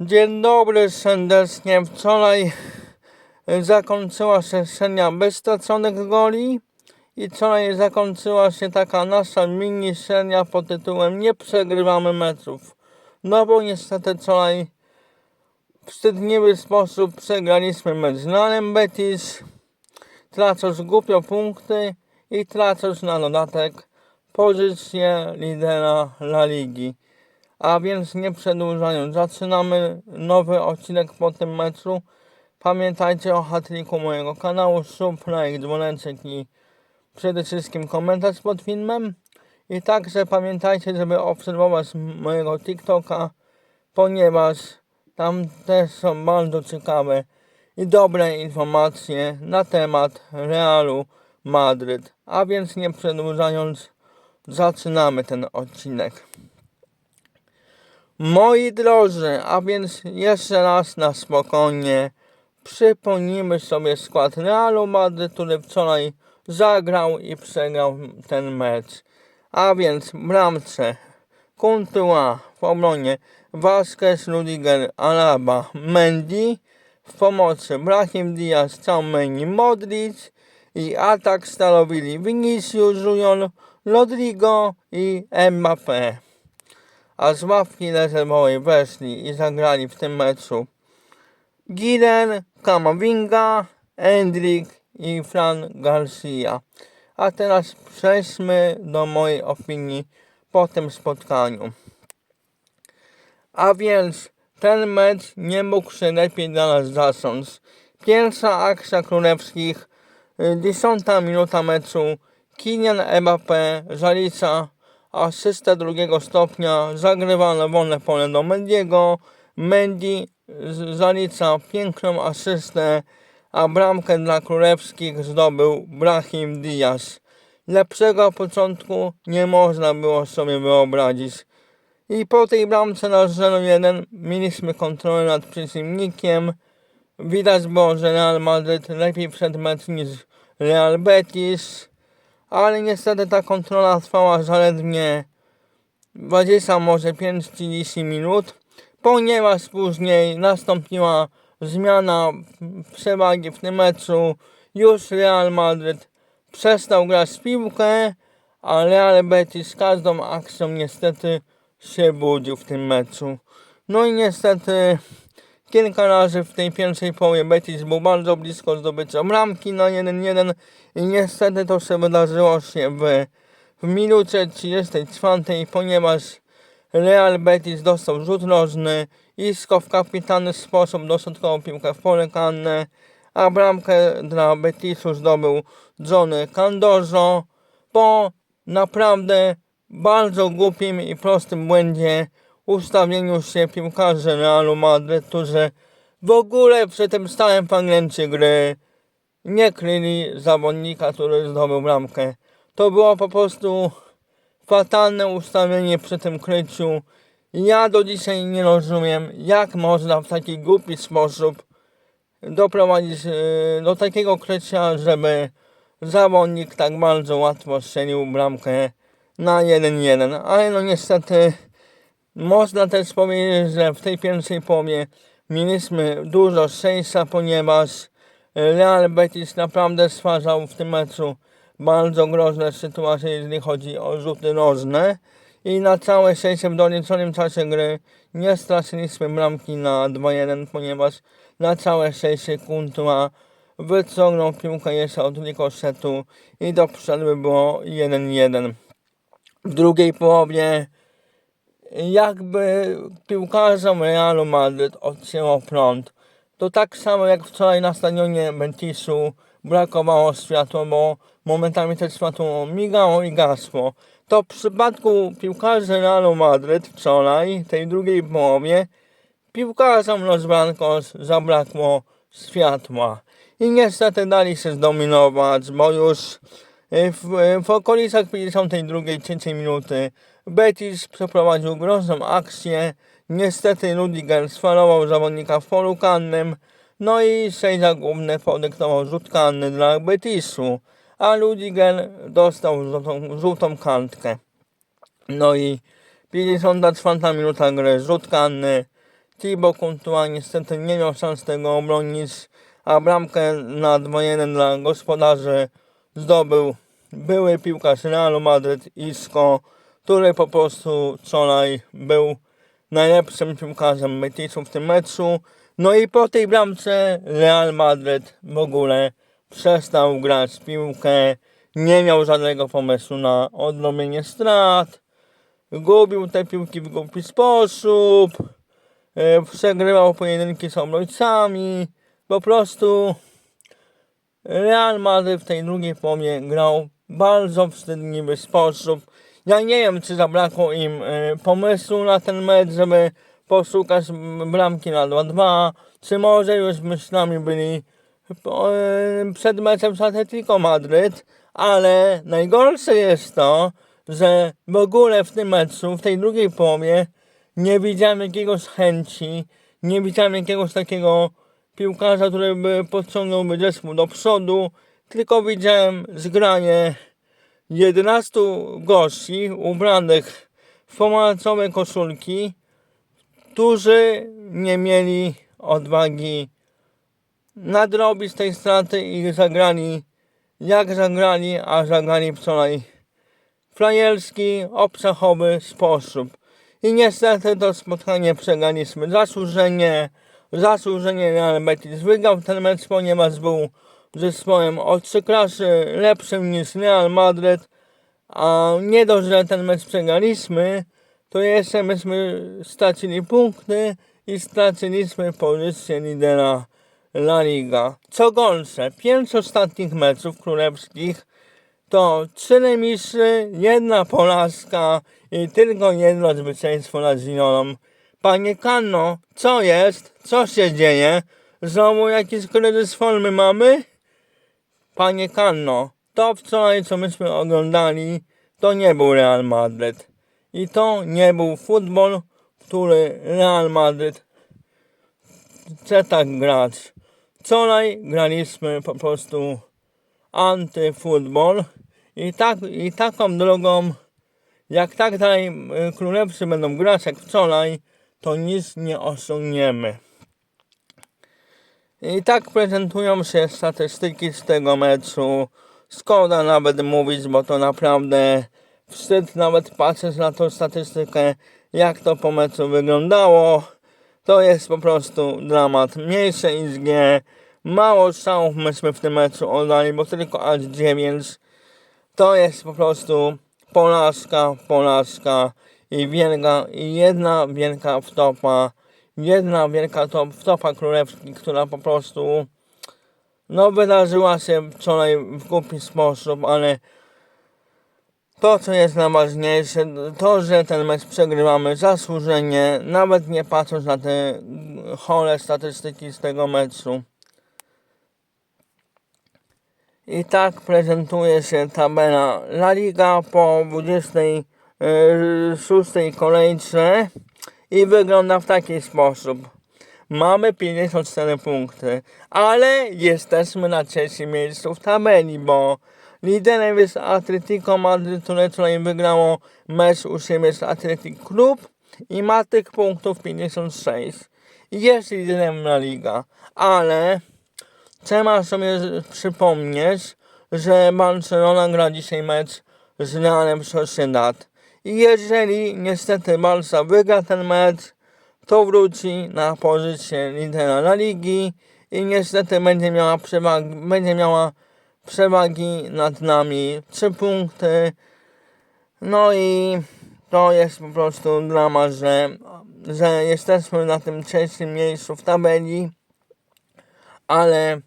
Dzień dobry serdecznie. Wczoraj y, zakończyła się seria bez straconych goli i wczoraj zakończyła się taka nasza mini seria pod tytułem Nie przegrywamy meczów. No bo niestety wczoraj w wstydliwy sposób przegraliśmy mecz z Realem Betis, tracąc głupio punkty i tracąc na dodatek pozycję lidera La Ligi. A więc nie przedłużając, zaczynamy nowy odcinek po tym meczu. Pamiętajcie o hatliku mojego kanału, sub, like, dzwoneczek i przede wszystkim komentarz pod filmem. I także pamiętajcie, żeby obserwować mojego TikToka, ponieważ tam też są bardzo ciekawe i dobre informacje na temat Realu Madryt. A więc nie przedłużając, zaczynamy ten odcinek. Moi drodzy, a więc jeszcze raz na spokojnie przypomnijmy sobie skład Realu Madryt, który wczoraj zagrał i przegrał ten mecz. A więc bramce Kuntua w obronie Vasquez, Rudiger, Alaba, Mendy w pomocy Brahim Diaz, Chaumeni, Modric i atak stanowili Vinicius Junior, Rodrigo i Mbappé a z ławki rezerwowej weszli i zagrali w tym meczu Giren, Kamavinga, Endrik i Fran Garcia. A teraz przejdźmy do mojej opinii po tym spotkaniu. A więc ten mecz nie mógł się lepiej dla nas zacząć. Pierwsza akcja królewskich, y, dziesiąta minuta meczu, Kylian Mbappé zalicza asystę drugiego stopnia, zagrywa na wolne pole do Mendiego, Mendy z- zalicza piękną asystę, a bramkę dla królewskich zdobył Brahim Diaz. Lepszego początku nie można było sobie wyobrazić. I po tej bramce na 0-1 mieliśmy kontrolę nad przeciwnikiem. Widać było, że Real Madryt lepiej przed mecz niż Real Betis ale niestety ta kontrola trwała zaledwie 20, może 5-30 minut, ponieważ później nastąpiła zmiana przewagi w tym meczu. Już Real Madryt przestał grać w piłkę, a Real Betis każdą akcją niestety się budził w tym meczu. No i niestety kilka razy w tej pierwszej połowie Betis był bardzo blisko zdobycia bramki na 1-1 i niestety to się wydarzyło się w, w minucie 34, ponieważ Real Betis dostał rzut rożny, Isco w kapitalny sposób dośrodkował piłkę w pole karne, a bramkę dla Betisu zdobył Johnny Candozo po naprawdę bardzo głupim i prostym błędzie ustawieniu się piłkarzy Realu Madryt, którzy w ogóle przy tym stałym fragmencie gry nie kryli zawodnika, który zdobył bramkę. To było po prostu fatalne ustawienie przy tym kryciu. Ja do dzisiaj nie rozumiem, jak można w taki głupi sposób doprowadzić e, do takiego krycia, żeby zawodnik tak bardzo łatwo strzelił bramkę na 1-1. Ale no niestety można też powiedzieć, że w tej pierwszej połowie mieliśmy dużo szczęścia, ponieważ Real Betis naprawdę stwarzał w tym meczu bardzo groźne sytuacje, jeżeli chodzi o rzuty nożne. I na całe szczęście w doliczonym czasie gry nie straciliśmy bramki na 2-1, ponieważ na całe szczęście Kuntua wyciągnął piłkę jeszcze od rikoszetu i do przerwy było 1-1. W drugiej połowie jakby piłkarzom Realu Madryt odcięło prąd. To tak samo jak wczoraj na stadionie Betisu brakowało światła, bo momentami to światło migało i gasło. To w przypadku piłkarzy Realu Madryt wczoraj, tej drugiej połowie, piłkarzom Los Blancos zabrakło światła. I niestety dali się zdominować, bo już y, w, w okolicach 52-3 minuty Betis przeprowadził groźną akcję. Niestety Rudiger sfalował zawodnika w polu karnym, no i sędzia główny podyktował rzut dla Betisu, a Rudiger dostał żółtą, żółtą kartkę. No i 54 minuta gry, rzut karny, Thibaut Courtois niestety nie miał szans tego obronić, a bramkę na 2-1 dla gospodarzy zdobył były piłkarz Realu Madryt Isco, który po prostu wczoraj był najlepszym piłkarzem Betisu w tym meczu. No i po tej bramce Real Madryt w ogóle przestał grać piłkę, nie miał żadnego pomysłu na odrobienie strat, gubił te piłki w głupi sposób, e, przegrywał pojedynki z obrońcami, po prostu Real Madryt w tej drugiej połowie grał bardzo wstydliwy sposób. Ja nie wiem, czy zabrakło im e, pomysłu na ten mecz, żeby poszukać bramki na 2-2, czy może już myślami byli e, przed meczem z Atletico Madryt, ale najgorsze jest to, że w ogóle w tym meczu, w tej drugiej połowie nie widziałem jakiegoś chęci, nie widziałem jakiegoś takiego piłkarza, który by podciągnąłby zespół do przodu, tylko widziałem zgranie 11 gości ubranych w pomarańczowe koszulki, którzy nie mieli odwagi nadrobić tej straty i zagrali jak zagrali, a zagrali wczoraj frajerski, obszachowy sposób. I niestety to spotkanie przegraliśmy zasłużenie. Zasłużenie Real Betis wygrał ten mecz, ponieważ był zespołem o trzy klasy lepszym niż Real Madrid. A nie dość, że ten mecz przegraliśmy, to jeszcze myśmy stracili punkty i straciliśmy pozycję lidera La Liga. Co gorsze, pięć ostatnich meczów królewskich to trzy remisy, jedna porażka i tylko jedno zwycięstwo nad Zinolą. Panie Kanno, co jest? Co się dzieje? Znowu jakiś kryzys formy mamy? Panie Kanno, to wczoraj co myśmy oglądali, to nie był Real Madryt. I to nie był futbol, który Real Madryt chce tak grać. Wczoraj graliśmy po prostu antyfutbol i, tak, i taką drogą, jak tak dalej y, królewscy będą grać jak wczoraj, to nic nie osiągniemy. I tak prezentują się statystyki z tego meczu. Szkoda nawet mówić, bo to naprawdę wstyd nawet patrzeć na tą statystykę, jak to po meczu wyglądało. To jest po prostu dramat. Mniejsze XG, mało strzałów myśmy w tym meczu oddali, bo tylko aż 9. To jest po prostu porażka, porażka i wielka, i jedna wielka wtopa, jedna wielka top, wtopa królewski, która po prostu no wydarzyła się wczoraj w głupi sposób, ale to, co jest najważniejsze, to, że ten mecz przegrywamy zasłużenie, nawet nie patrząc na te chore statystyki z tego meczu. I tak prezentuje się tabela La Liga po 26 kolejce i wygląda w taki sposób. Mamy 54 punkty, ale jesteśmy na trzecim miejscu w tabeli, bo liderem jest Atletico Madryt, które wczoraj wygrało mecz u siebie z Athletic Club i ma tych punktów 56. I Jest liderem na liga, ale trzeba sobie przypomnieć, że Barcelona gra dzisiaj mecz z Realem Sociedad. Jeżeli niestety Barca wygra ten mecz, to wróci na pozycję lidera La Ligi i niestety będzie miała przewagi, będzie miała przewagi nad nami 3 punkty. No i to jest po prostu dramat, że, że jesteśmy na tym trzecim miejscu w tabeli, ale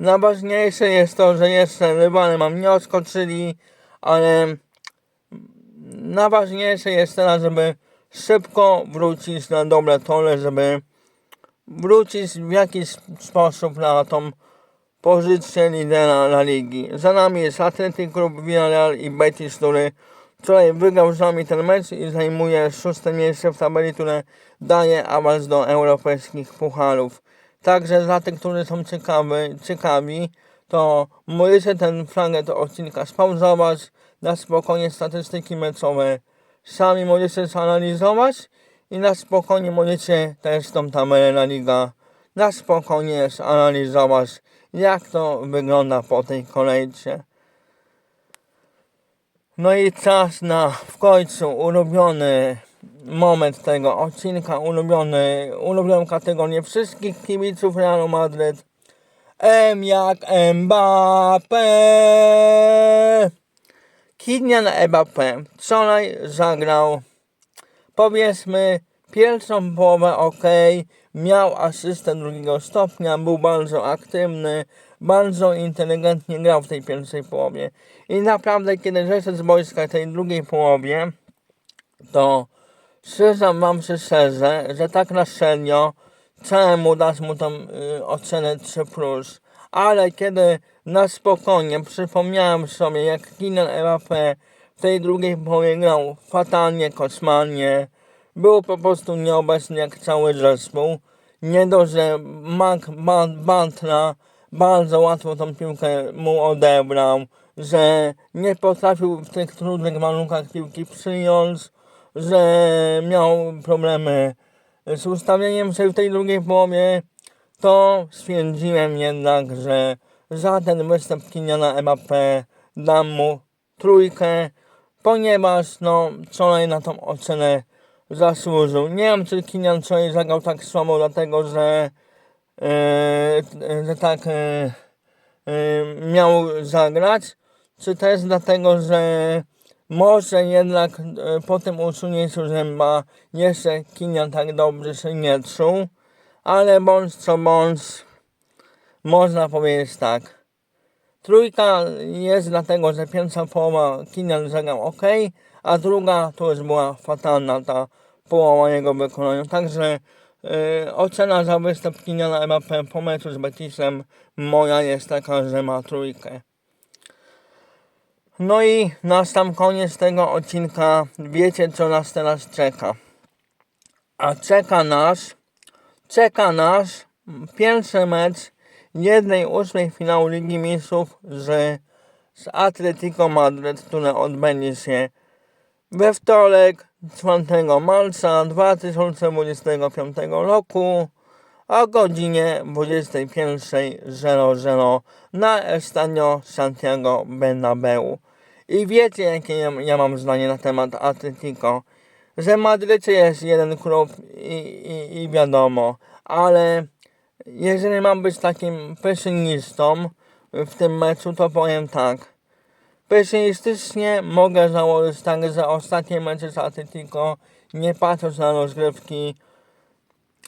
najważniejsze jest to, że jeszcze rywale mam nie odskoczyli, ale najważniejsze jest teraz, żeby szybko wrócić na dobre tole, żeby wrócić w jakiś sposób na tą pozycję lidera La Ligi. Za nami jest Athletic Club, Villarreal i Betis, który wczoraj wygrał z nami ten mecz i zajmuje szóste miejsce w tabeli, które daje awans do europejskich pucharów. Także dla tych, którzy są ciekawy, ciekawi, to możecie ten fragment odcinka spauzować, na spokojnie statystyki meczowe sami możecie zanalizować i na spokojnie możecie też tą tabelę La Liga na spokojnie zanalizować, jak to wygląda po tej kolejce. No i czas na w końcu ulubiony moment tego odcinka, ulubiony, ulubioną kategorię wszystkich kibiców Realu Madryt. M jak Mbappé. Kylian Mbappé wczoraj zagrał powiedzmy pierwszą połowę ok, miał asystę drugiego stopnia, był bardzo aktywny, bardzo inteligentnie grał w tej pierwszej połowie. I naprawdę, kiedy zeszedł z boiska tej drugiej połowie, to przyznam wam się szczerze, że tak na serio chciałem mu dać mu tą y, ocenę 3+. Ale kiedy na spokojnie przypomniałem sobie, jak Kylian Mbappé w tej drugiej połowie grał fatalnie, koszmarnie, był po prostu nieobecny jak cały zespół. Nie dość, że Mark Bantra bardzo łatwo tą piłkę mu odebrał, że nie potrafił w tych trudnych warunkach piłki przyjąć, że miał problemy z ustawieniem się w tej drugiej połowie, to stwierdziłem jednak, że za ten występ Kyliana Mbappé dam mu trójkę, ponieważ no wczoraj na tą ocenę zasłużył. Nie wiem, czy Kylian wczoraj zagrał tak słabo, dlatego że, e, że tak e, miał zagrać, czy też dlatego, że może jednak po tym usunięciu zęba jeszcze Kylian tak dobrze się nie czuł, ale bądź co bądź, można powiedzieć tak. Trójka jest dlatego, że pierwsza połowa Kylian zagrał ok, a druga to już była fatalna ta połowa jego wykonania. Także yy, ocena za występ Kyliana Mbappé po meczu z Betisem moja jest taka, że ma trójkę. No i na sam koniec tego odcinka wiecie co nas teraz czeka. A czeka nas, czeka nas pierwszy mecz jednej ósmej finału Ligi Mistrzów z, z Atletico Madryt, które odbędzie się we wtorek 4 marca 2025 roku o godzinie 21.00 na Estadio Santiago Bernabeu. I wiecie jakie ja, ja mam zdanie na temat Atletico, że Madrycie jest jeden klub i, i, i wiadomo, ale jeżeli mam być takim pesymistą w tym meczu, to powiem tak. Pesymistycznie mogę założyć tak, że ostatnie mecze z Atletico, nie patrząc na rozgrywki,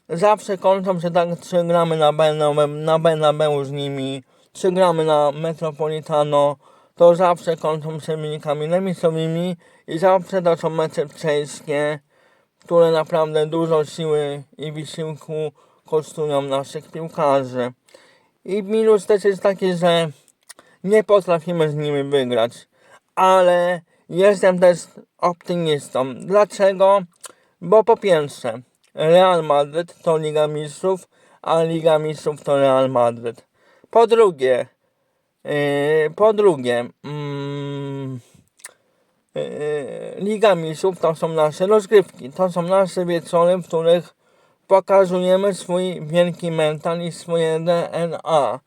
zawsze kończą się tak, czy gramy na Bernabeu, na z nimi, czy gramy na Metropolitano, to zawsze kończą się wynikami remisowymi i zawsze to są mecze czeskie, które naprawdę dużo siły i wysiłku kosztują naszych piłkarzy. I minus też jest taki, że nie potrafimy z nimi wygrać. Ale jestem też optymistą. Dlaczego? Bo po pierwsze, Real Madryt to Liga Mistrzów, a Liga Mistrzów to Real Madryt. Po drugie, yy, po drugie, mm, yy, Liga Mistrzów to są nasze rozgrywki, to są nasze wieczory, w których pokazujemy swój wielki mental i swoje DNA.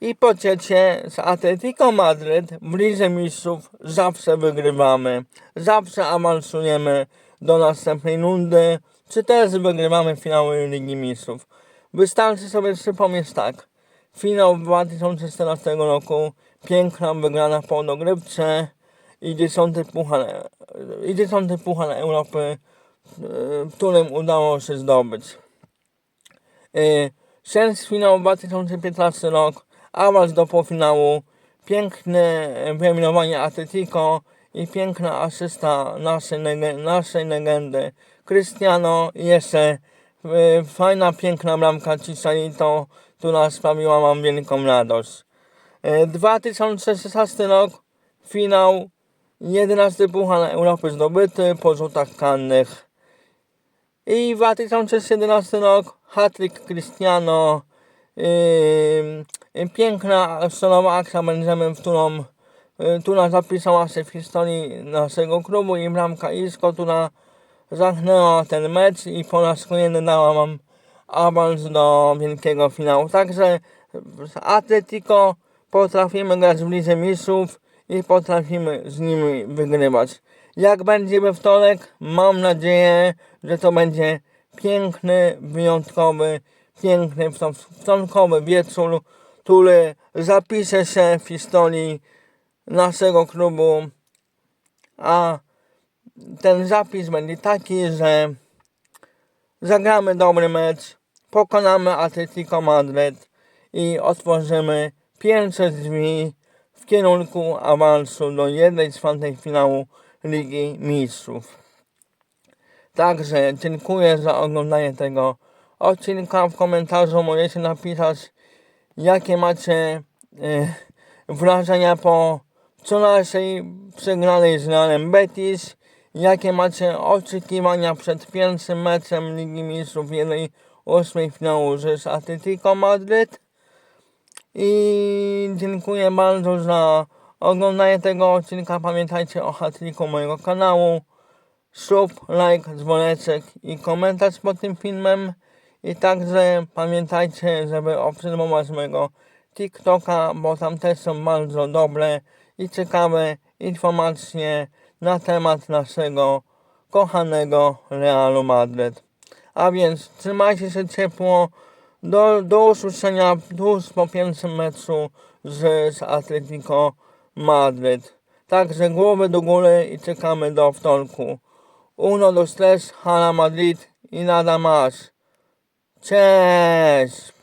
I po trzecie, z Atletico Madryt w Lidze Mistrzów zawsze wygrywamy. Zawsze awansujemy do następnej rundy, czy też wygrywamy finały Ligi Mistrzów. Wystarczy sobie przypomnieć tak. Finał 2014 roku, piękna wygrana po dogrywce i dziesiąty puchar, puchar Europy, którym udało się zdobyć. Sens finał 2015 rok, awans do półfinału, piękne wyeliminowanie Atletico i piękna asysta naszej, naszej legendy Cristiano i jeszcze e, fajna, piękna bramka Chicharito, która sprawiła nam wielką radość. E, 2016 rok, finał, 11 Puchar Europy zdobyty po rzutach karnych. I 2017 rok, hat-trick Cristiano, Yy, piękna solowa akcja Benzemy, w którą, yy, która zapisała się w historii naszego klubu i bramka Isco, która zamknęła ten mecz i po raz kolejny dała nam awans do wielkiego finału. Także z Atletico potrafimy grać w Lidze Mistrzów i potrafimy z nimi wygrywać. Jak będzie we wtorek, mam nadzieję, że to będzie piękny, wyjątkowy, piękny, wtorkowy wieczór, który zapisze się w historii naszego klubu, a ten zapis będzie taki, że zagramy dobry mecz, pokonamy Atletico Madryt i otworzymy pierwsze drzwi w kierunku awansu do 1-4 finału Ligi Mistrzów. Także dziękuję za oglądanie tego odcinka. W komentarzu możecie napisać, jakie macie e, wrażenia po wczorajszej przegranej z Realem Betis. Jakie macie oczekiwania przed pierwszym meczem Ligi Mistrzów 1-8 finału z Atletico Madryt. I dziękuję bardzo za oglądanie tego odcinka. Pamiętajcie o hatliku mojego kanału. Sub, like, dzwoneczek i komentarz pod tym filmem. I także pamiętajcie, żeby obserwować mojego TikToka, bo tam też są bardzo dobre i ciekawe informacje na temat naszego kochanego Realu Madryt. A więc trzymajcie się ciepło. Do, do usłyszenia tuż po pierwszym meczu z, z Atletico Madryt. Także głowy do góry i czekamy do wtorku. Uno, dos, tres, hala Madrid i nada más. Cześć!